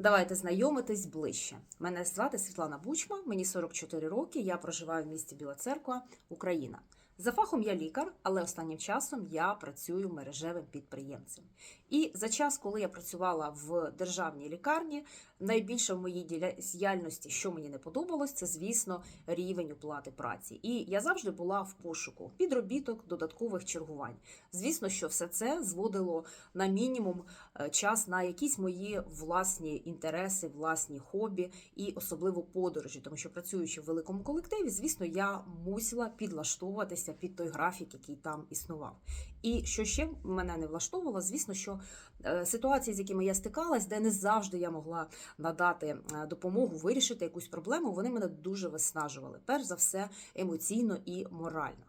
Давайте знайомитись ближче. Мене звати Світлана Бучма, мені 44 роки. Я проживаю в місті Біла Церква, Україна. За фахом я лікар, але останнім часом я працюю мережевим підприємцем. І за час, коли я працювала в державній лікарні, найбільше в моїй діяльності, що мені не подобалось, це звісно рівень оплати праці. І я завжди була в пошуку підробіток, додаткових чергувань. Звісно, що все це зводило на мінімум е, час на якісь мої власні інтереси, власні хобі і особливо подорожі, тому що працюючи в великому колективі, звісно, я мусила підлаштовуватися під той графік, який там існував. І що ще мене не влаштовувало, звісно, що е, ситуації, з якими я стикалась, де не завжди я могла надати е, допомогу, вирішити якусь проблему, вони мене дуже виснажували. Перш за все, емоційно і морально.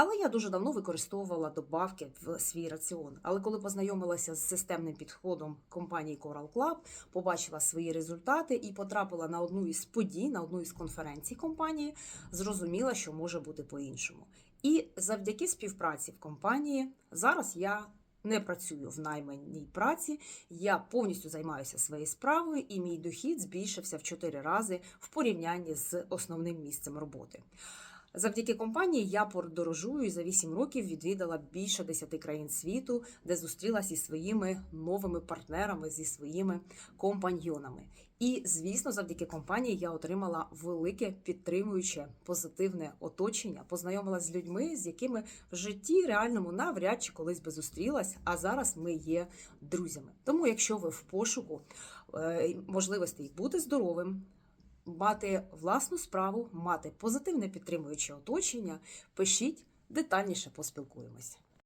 Але я дуже давно використовувала добавки в свій раціон. Але коли познайомилася з системним підходом компанії Coral Club, побачила свої результати і потрапила на одну із подій, на одну із конференцій компанії, зрозуміла, що може бути по-іншому. І завдяки співпраці в компанії зараз я не працюю в найманій праці, я повністю займаюся своєю справою, і мій дохід збільшився в 4 рази в порівнянні з основним місцем роботи. Завдяки компанії я подорожую і за 8 років відвідала більше 10 країн світу, де зустрілася зі своїми новими партнерами, зі своїми компаньйонами. І, звісно, завдяки компанії я отримала велике підтримуюче позитивне оточення, познайомилася з людьми, з якими в житті реальному навряд чи колись би зустрілась, а зараз ми є друзями. Тому, якщо ви в пошуку е, можливостей бути здоровим, мати власну справу, мати позитивне підтримуюче оточення, пишіть детальніше поспілкуємось.